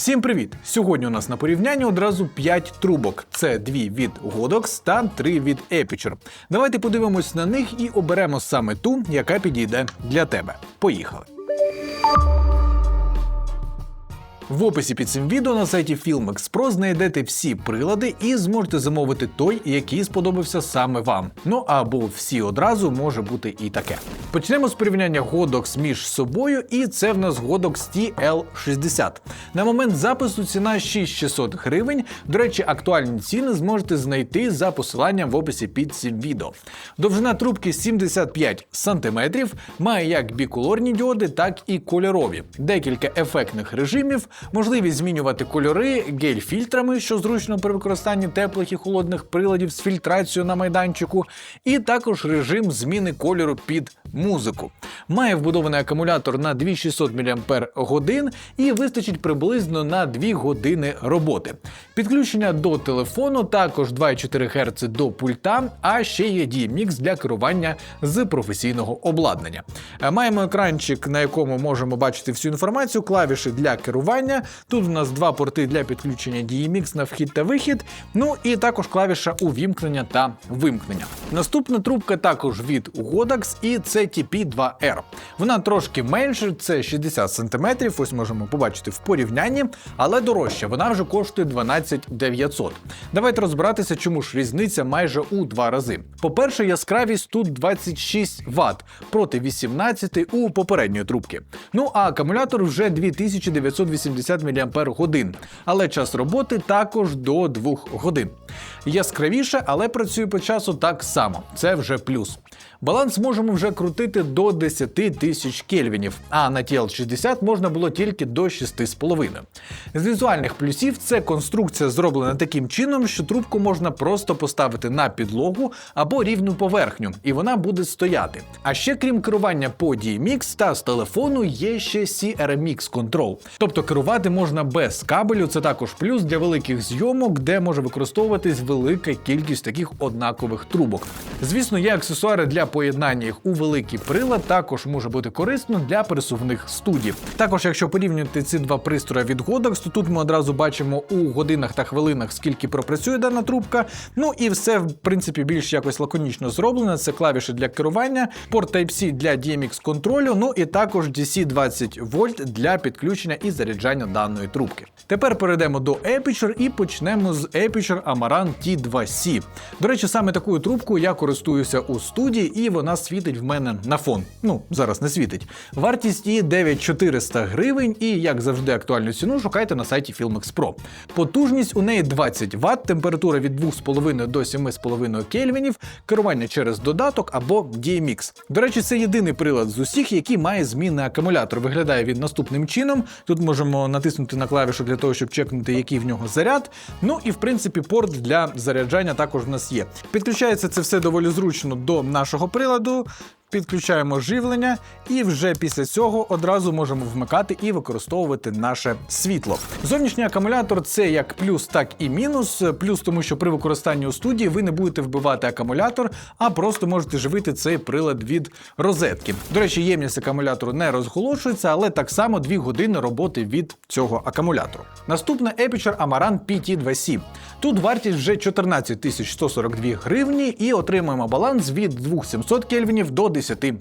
Всім привіт! Сьогодні у нас на порівнянні одразу 5 трубок. Це дві від Godox та три від Aperture. Давайте подивимось на них і оберемо саме ту, яка підійде для тебе. Поїхали! В описі під цим відео на сайті Filmex знайдете всі прилади і зможете замовити той, який сподобався саме вам. Ну або всі одразу може бути і таке. Почнемо з порівняння Godox між собою, і це в нас Godox TL60. На момент запису ціна 6600 гривень. До речі, актуальні ціни зможете знайти за посиланням в описі під цим відео. Довжина трубки 75 см, має як біколорні діоди, так і кольорові. Декілька ефектних режимів, можливість змінювати кольори гель-фільтрами, що зручно при використанні теплих і холодних приладів з фільтрацією на майданчику, і також режим зміни кольору під музику. Має вбудований акумулятор на 2600 мАч і вистачить приблизно на 2 години роботи. Підключення до телефону, також 2,4 Гц до пульта, а ще є DMX для керування з професійного обладнання. Е, Маємо екранчик, на якому можемо бачити всю інформацію, клавіші для керування. Тут у нас два порти для підключення DMX на вхід та вихід. Ну і також клавіша увімкнення та вимкнення. Наступна трубка також від Godox і це TP2R. Вона трошки менше, це 60 см, ось можемо побачити в порівнянні, але дорожча. Вона вже коштує 12 900. Давайте розбиратися, чому ж різниця майже у два рази. По-перше, яскравість тут 26 Вт проти 18 у попередньої трубки. Ну а акумулятор вже 2980 мАч, але час роботи також до 2 годин. Яскравіше, але працює по часу так само. Це вже плюс. Баланс можемо вже крутити до 10 тисяч кельвінів, а на TL60 можна було тільки до 6,5. З візуальних плюсів це конструкція зроблена таким чином, що трубку можна просто поставити на підлогу або рівну поверхню, і вона буде стояти. А ще крім керування по DMX та з телефону є ще CRMX Control. Тобто керувати можна без кабелю, це також плюс для великих зйомок, де може використовуватись велика кількість таких однакових трубок. Звісно, є аксесуари для поєднання їх у великий прилад, також може бути корисно для пересувних студій. Також, якщо порівнювати ці два пристрої від Godox, то тут ми одразу бачимо у годинах та хвилинах, скільки пропрацює дана трубка. Ну і все, в принципі, більш якось лаконічно зроблено. Це клавіші для керування, порт Type-C для DMX контролю, ну і також DC 20 вольт для підключення і заряджання даної трубки. Тепер перейдемо до Aperture і почнемо з Aperture Amaran T2C. До речі, саме такою трубкою я користуюся у студії, і вона світить в мене на фон. Ну, зараз не світить. Вартість її 9400 гривень, і як завжди, актуальну ціну шукайте на сайті Filmex Pro. Потужність у неї 20 Вт, температура від 2,5 до 7,5 кельвінів, керування через додаток або DMX. До речі, це єдиний прилад з усіх, який має змінний акумулятор. Виглядає він наступним чином. Тут можемо натиснути на клавішу для того, щоб чекнути, який в нього заряд. Ну і в принципі порт для заряджання також в нас є. Підключається це все доволі зручно до нашого приладу. Підключаємо живлення, і вже після цього одразу можемо вмикати і використовувати наше світло. Зовнішній акумулятор це як плюс, так і мінус. Плюс, тому що при використанні у студії ви не будете вбивати акумулятор, а просто можете живити цей прилад від розетки. До речі, ємність акумулятору не розголошується, але так само 2 години роботи від цього акумулятору. Наступне Aperture Amaran PT2C. Тут вартість вже 14 142 гривні і отримуємо баланс від 2700 кельвінів до 10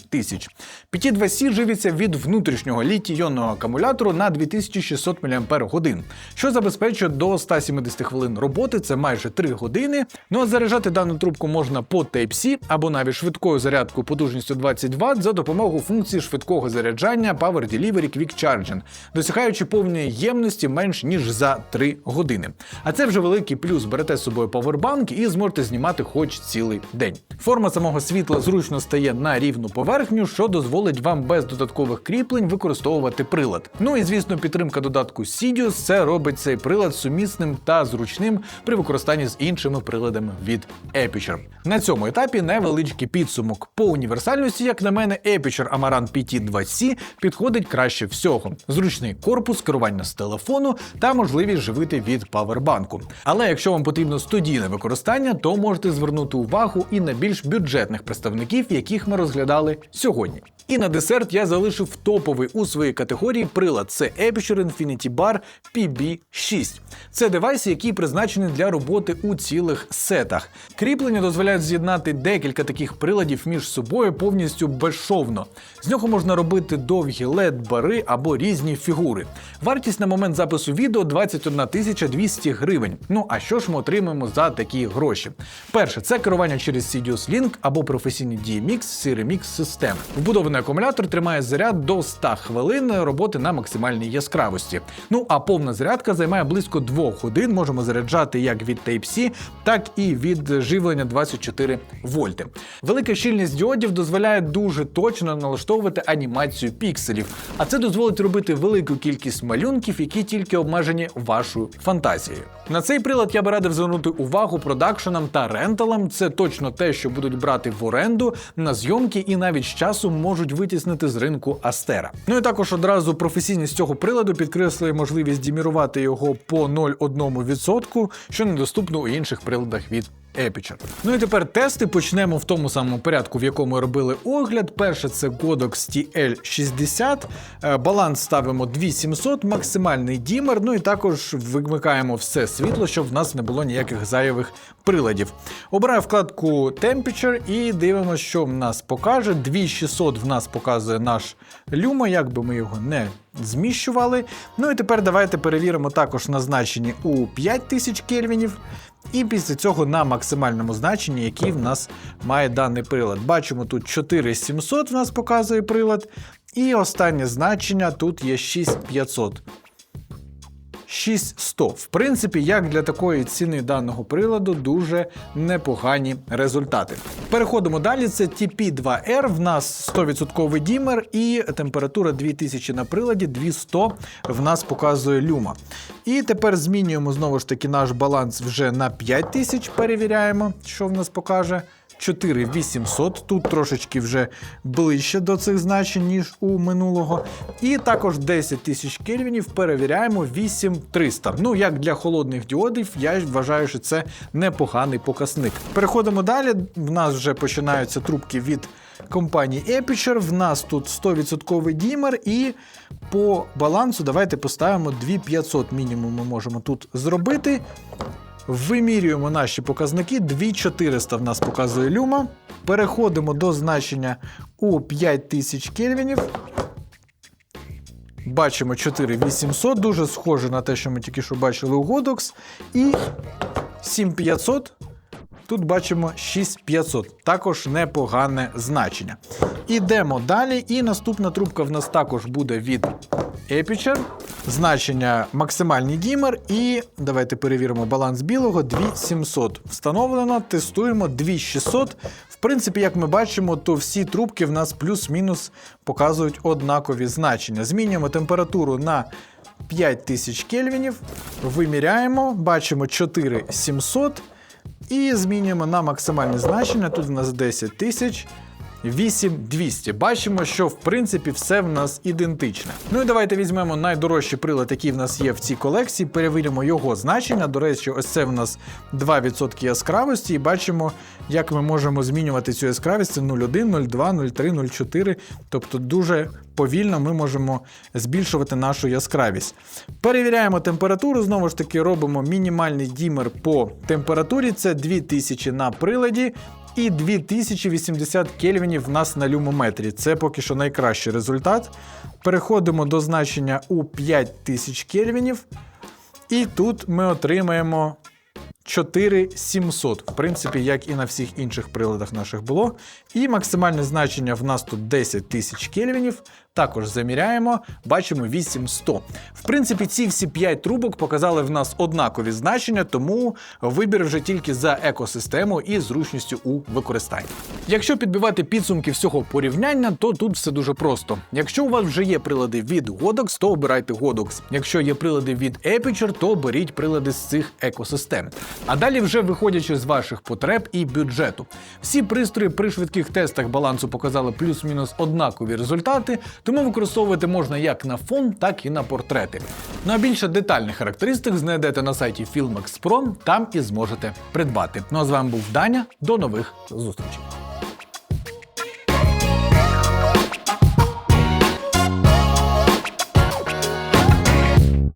тисяч. PT2C живиться від внутрішнього літій-іонного акумулятору на 2600 мАч, що забезпечує до 170 хвилин роботи, це майже 3 години. Ну а заряджати дану трубку можна по Type-C або навіть швидкою зарядкою потужністю 20 Вт за допомогою функції швидкого заряджання Power Delivery Quick Charging, досягаючи повної ємності менш ніж за 3 години. А це вже великий плюс. Берете з собою павербанк і зможете знімати хоч цілий день. Форма самого світла зручно стає на рівну поверхню, що дозволить вам без додаткових кріплень використовувати прилад. Ну і звісно, підтримка додатку Sidious це робить цей прилад сумісним та зручним при використанні з іншими приладами від Aperture. На цьому етапі невеличкий підсумок. По універсальності, як на мене, Aperture Amaran PT2C підходить краще всього. Зручний корпус, керування з телефону та можливість живити від павербанку. Але якщо вам потрібно студійне використання, то можете звернути увагу і на більш бюджетних представників, яких ми розглядаємо розглядали сьогодні. І на десерт я залишив топовий у своїй категорії прилад. Це Aperture Infinity Bar PB6. Це девайс, який призначений для роботи у цілих сетах. Кріплення дозволяють з'єднати декілька таких приладів між собою повністю безшовно. З нього можна робити довгі led бари або різні фігури. Вартість на момент запису відео 21 200 гривень. Ну а що ж ми отримаємо за такі гроші? Перше, це керування через Sidious Link або професійні DMX Cyrimix системи. Вбудований акумулятор тримає заряд до 100 хвилин роботи на максимальній яскравості. Ну а повна зарядка займає близько 2 годин. Можемо заряджати як від Type-C, так і від живлення 24 вольти. Велика щільність діодів дозволяє дуже точно налаштовувати анімацію пікселів, а це дозволить робити велику кількість малюнків, які тільки обмежені вашою фантазією. На цей прилад я би радив звернути увагу продакшенам та ренталам. Це точно те, що будуть брати в оренду на зйомки і навіть з часу можуть витіснити з ринку Астера. Ну і також одразу професійність цього приладу підкреслює можливість дімірувати його по 0,1%, що недоступно у інших приладах від Aperture. Ну і тепер тести почнемо в тому самому порядку, в якому робили огляд. Перше це Godox TL60, е, баланс ставимо 2700, максимальний дімер. Ну і також вимикаємо все світло, щоб в нас не було ніяких зайвих приладів. Обираю вкладку Temperature і дивимося, що в нас покаже. 2600 в нас показує наш люма, як би ми його не зміщували. Ну і тепер давайте перевіримо також на значенні у 5000 кельвінів. І після цього на максимальному значенні, який в нас має даний прилад. Бачимо, тут 4700 в нас показує прилад. І останнє значення тут є 6500. 6100. В принципі, як для такої ціни даного приладу, дуже непогані результати. Переходимо далі. Це TP2R. В нас 100% дімер і температура 2000 на приладі, 200 в нас показує люма. І тепер змінюємо знову ж таки наш баланс вже на 5000. Перевіряємо, що в нас покаже. 4800, тут трошечки вже ближче до цих значень, ніж у минулого. І також 10 тисяч кельвінів перевіряємо 8300. Ну, як для холодних діодів, я вважаю, що це непоганий показник. Переходимо далі. В нас вже починаються трубки від компанії Aperture. В нас тут 100% дімер, і по балансу давайте поставимо 2500 мінімум ми можемо тут зробити. Вимірюємо наші показники. 2400 в нас показує люма. Переходимо до значення у 5000 кельвінів. Бачимо 4800, дуже схоже на те, що ми тільки що бачили у Godox. І 7500. Тут бачимо 6500, також непогане значення. Ідемо далі, і наступна трубка в нас також буде від Aperture. Значення максимальний дімер. І давайте перевіримо баланс білого. 2700 встановлено, тестуємо 2600. В принципі, як ми бачимо, то всі трубки в нас плюс-мінус показують однакові значення. Змінюємо температуру на 5000 кельвінів, виміряємо, бачимо 4700. І змінюємо на максимальне значення. Тут в нас 10 тисяч. 8200. Bачимо, що в принципі все в нас ідентичне. Ну і давайте візьмемо найдорожчий прилад, який в нас є в цій колекції, перевіримо його значення. До речі, ось це в нас 2% яскравості, і бачимо, як ми можемо змінювати цю яскравість. Це 0,1, 0,2, 0,3, 0,4. Тобто дуже повільно ми можемо збільшувати нашу яскравість. Перевіряємо температуру, знову ж таки, робимо мінімальний дімер по температурі. Це 2000 на приладі. І 2080 кельвінів в нас на люмометрі. Це поки що найкращий результат. Переходимо до значення у 5000 кельвінів. І тут ми отримаємо 4700, в принципі, як і на всіх інших приладах наших було. І максимальне значення в нас тут 10 тисяч кельвінів. Також заміряємо, бачимо 8100. В принципі, ці всі 5 трубок показали в нас однакові значення, тому вибір вже тільки за екосистему і зручністю у використанні. Якщо підбивати підсумки всього порівняння, то тут все дуже просто. Якщо у вас вже є прилади від Godox, то обирайте Godox. Якщо є прилади від Aperture, то беріть прилади з цих екосистем. А далі, вже виходячи з ваших потреб і бюджету. Всі пристрої при швидких тестах балансу показали плюс-мінус однакові результати, тому використовувати можна як на фон, так і на портрети. Ну а більше детальних характеристик знайдете на сайті Filmex.pro, там і зможете придбати. Ну а з вами був Даня. До нових зустрічей.